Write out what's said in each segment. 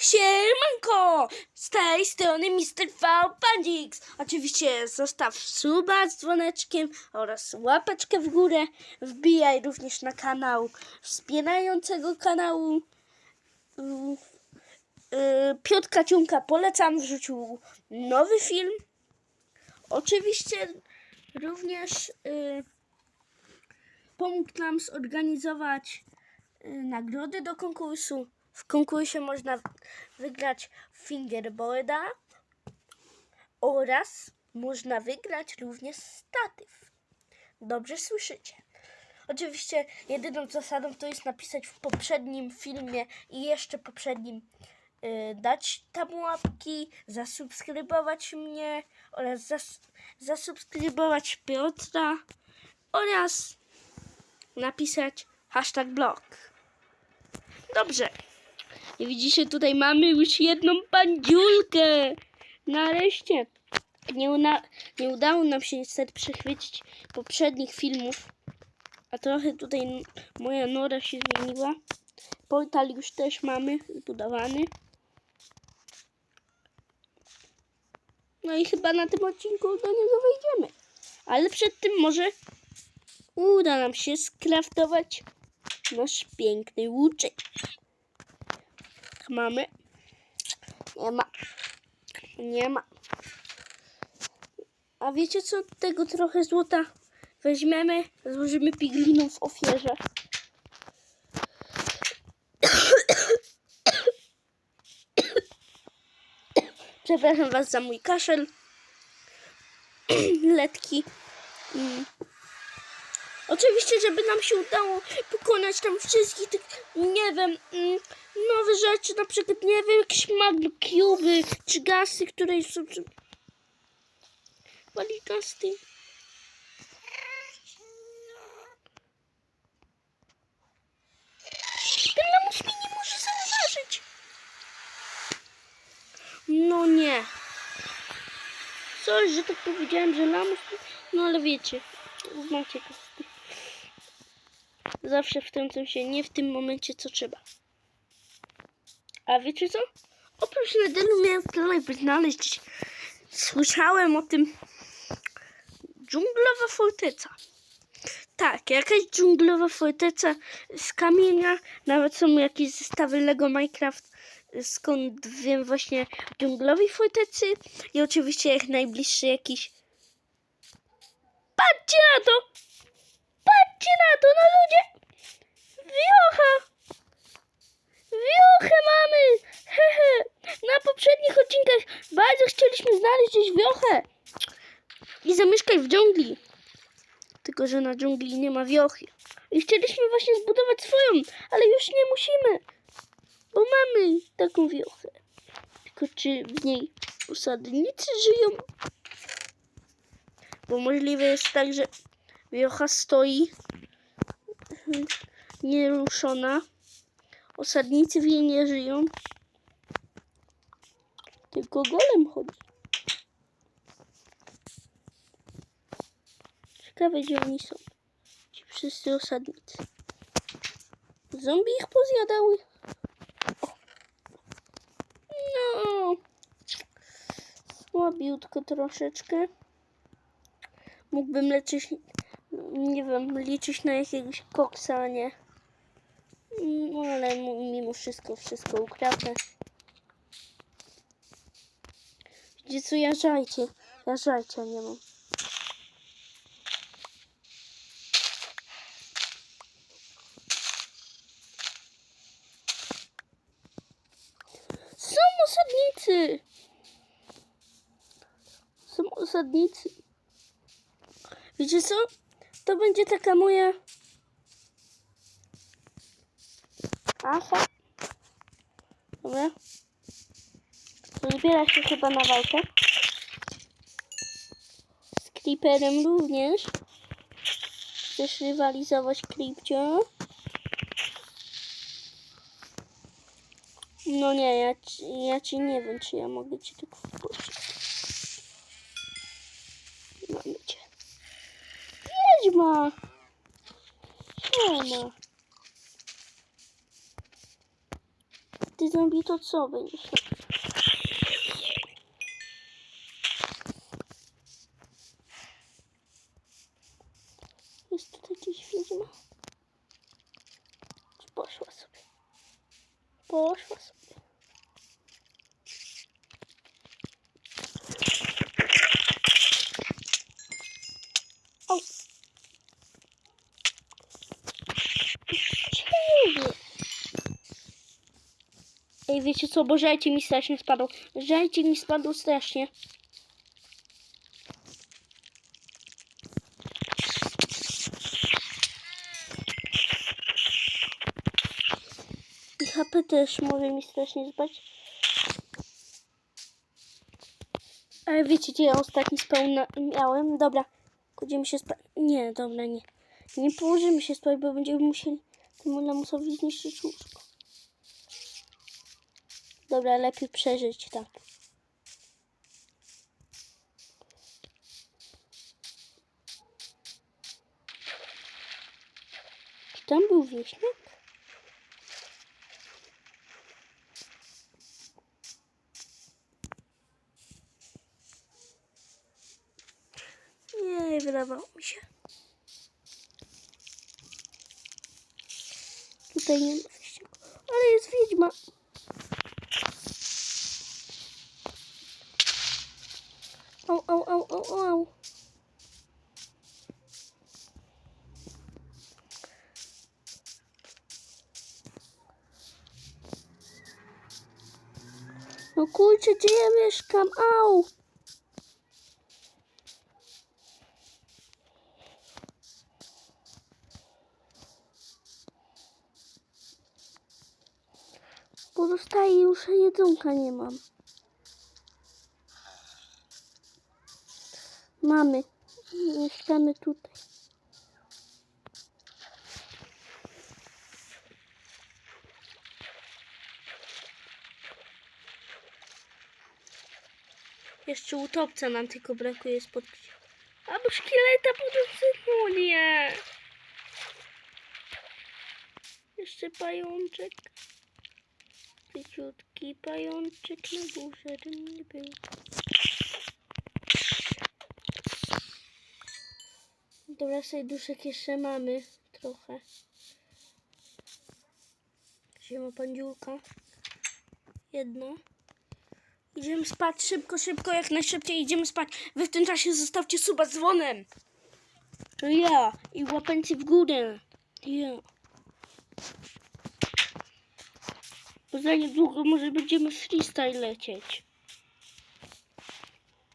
Siemanko! Z tej strony Mr. V. Oczywiście zostaw suba z dzwoneczkiem oraz łapeczkę w górę. Wbijaj również na kanał wspierającego kanału. Yy, Piotrka Ciunka polecam, wrzucił nowy film. Oczywiście również yy, pomógł nam zorganizować y, nagrody do konkursu. W konkursie można wygrać fingerboarda oraz można wygrać również statyw. Dobrze słyszycie. Oczywiście jedyną zasadą to jest napisać w poprzednim filmie i jeszcze poprzednim y, dać tam łapki, zasubskrybować mnie oraz zas, zasubskrybować Piotra oraz napisać hashtag blog. Dobrze. I widzicie, tutaj mamy już jedną bandziulkę. Nareszcie. Nie, una- nie udało nam się niestety przechwycić poprzednich filmów. A trochę tutaj moja nora się zmieniła. Portal już też mamy zbudowany. No i chyba na tym odcinku do niego wejdziemy. Ale przed tym może uda nam się skraftować nasz piękny łuczek. Mamy. Nie ma. Nie ma. A wiecie co? Tego trochę złota weźmiemy, złożymy piglinom w ofierze. Przepraszam Was za mój kaszel. Letki. Mm. Oczywiście, żeby nam się udało pokonać tam wszystkich tych, nie wiem, mm, nowe rzeczy, na przykład, nie wiem, jakieś magcube, czy gasy, które są... Czy... Wali gasty. Ten lamus mnie nie może zauważyć. No nie. Coś, że tak powiedziałem, że lamus... No ale wiecie, znacie gasty. Zawsze wtrącą się nie w tym momencie, co trzeba. A wiecie co? Oprócz Nedelu miałem w planie by znaleźć... Słyszałem o tym... Dżunglowa forteca. Tak, jakaś dżunglowa forteca z kamienia. Nawet są jakieś zestawy Lego Minecraft. Skąd wiem właśnie dżunglowej fortecy. I oczywiście jak najbliższy jakiś... Patrzcie na to! Patrzcie na to, no ludzie! Wiocha! Wiochę mamy! Hehe! Na poprzednich odcinkach bardzo chcieliśmy znaleźć wiochę i zamieszkać w dżungli. Tylko, że na dżungli nie ma wiochy. I chcieliśmy właśnie zbudować swoją, ale już nie musimy, bo mamy taką wiochę. Tylko czy w niej osadnicy żyją? Bo możliwe jest tak, że wiocha stoi nieruszona. Osadnicy w niej nie żyją. Tylko golem chodzi. Ciekawe, gdzie oni są. Ci wszyscy osadnicy. Zombie ich pozjadały. No. Słabiutko troszeczkę. Mógłbym leczyć, nie wiem, liczyć na jakiegoś koksa, a nie. No ale mimo wszystko, wszystko ukradnę. Gdzie co, jarzajcie. Jarzajcie, nie mam. Są osadnicy! Są osadnicy. Wiecie co? To będzie taka moja... Aha. Dobra. Wybiera się chyba na walkę. Z Creeperem również. Chcesz rywalizować, Creepcio? No nie, ja ci, ja ci nie wiem, czy ja mogę ci tak wpuścić. Wiedźma! Siema. ty zombie, to co będziesz? Jest tutaj gdzieś wiedźma? Czy poszła sobie? Poszła sobie. Au. Ciebie. Ej, wiecie co, bo żajcie mi strasznie spadł. Żajcie mi spadł strasznie. I HP też może mi strasznie zbać. Ale wiecie, gdzie ja ostatni na- miałem? Dobra, kładziemy się spać. Nie, dobra, nie. Nie położymy się spać, bo będziemy musieli temu lamusowi zniszczyć łóżko. Dobra, lepiej przeżyć tak. Czy tam był wieśniak? Nie, wydawało mi się. Tutaj nie ma wieśniaku. Ale jest wiedźma. Au, au, au, au, au. No kurczę, gdzie ja mieszkam? Au! Pozostaje już jedzonka nie mam. Mamy. Mieszkamy tutaj. Jeszcze utopca nam tylko brakuje spod... Albo szkieleta pod nie. Jeszcze pajączek. Króciutki pajączek na górze, żebym nie był. Dobra, serduszek jeszcze mamy trochę. Ziema pandziulka. Jedno. Idziemy spać szybko, szybko, jak najszybciej idziemy spać. Wy w tym czasie zostawcie suba z dzwonem. Ja. I łapeńcie w górę. Ja. Bo za niedługo może będziemy freestyle lecieć.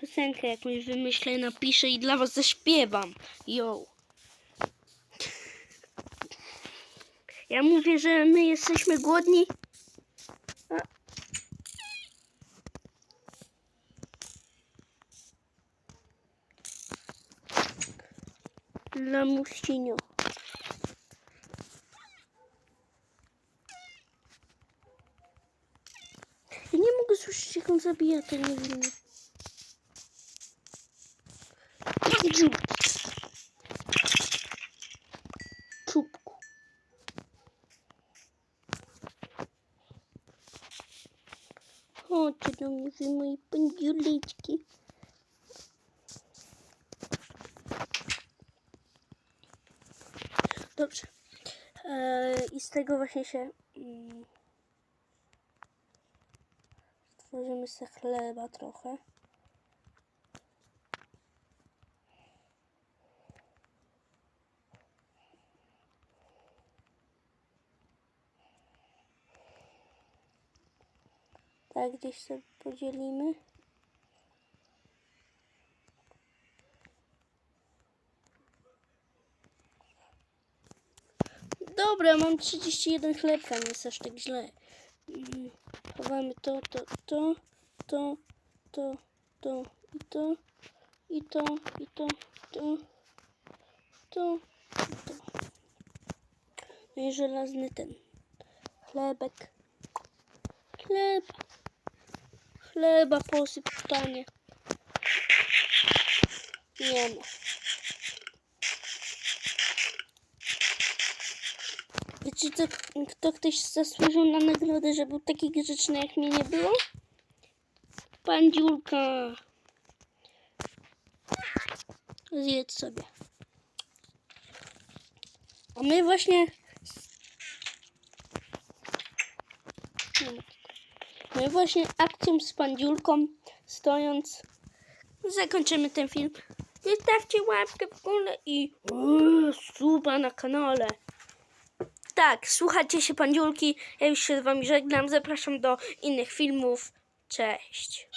Piosenkę jakąś wymyślę, napiszę i dla was zaśpiewam. Yo. Ja mówię, że my jesteśmy głodni. A. Lamusinio. Ja nie mogę słyszeć, jak on zabija ten niewinny. Dziób. Czubku. Chodźcie do mnie, wy moje pędziuleczki. Dobrze. Eee, I z tego właśnie się... Mm, Tworzymy sobie chleba trochę. Tak, gdzieś sobie podzielimy. Dobra, mam 31 chlebka, nie jest aż tak źle. Chowamy to, to, to, to, to, to i to, i to, i to, to, to, i to. No i żelazny ten chlebek. Chleb. Chleba posyp panie. Nie ma. Wiecie, co, kto ktoś zasłużył na nagrodę, że był taki grzeczny, jak mnie nie było? Pan Dziulka. Zjedz sobie. A my właśnie... My właśnie akcją z pandziulką stojąc zakończymy ten film. Zostawcie łapkę w górę i suba na kanale. Tak, słuchajcie się pandziulki. Ja już się z wami żegnam. Zapraszam do innych filmów. Cześć.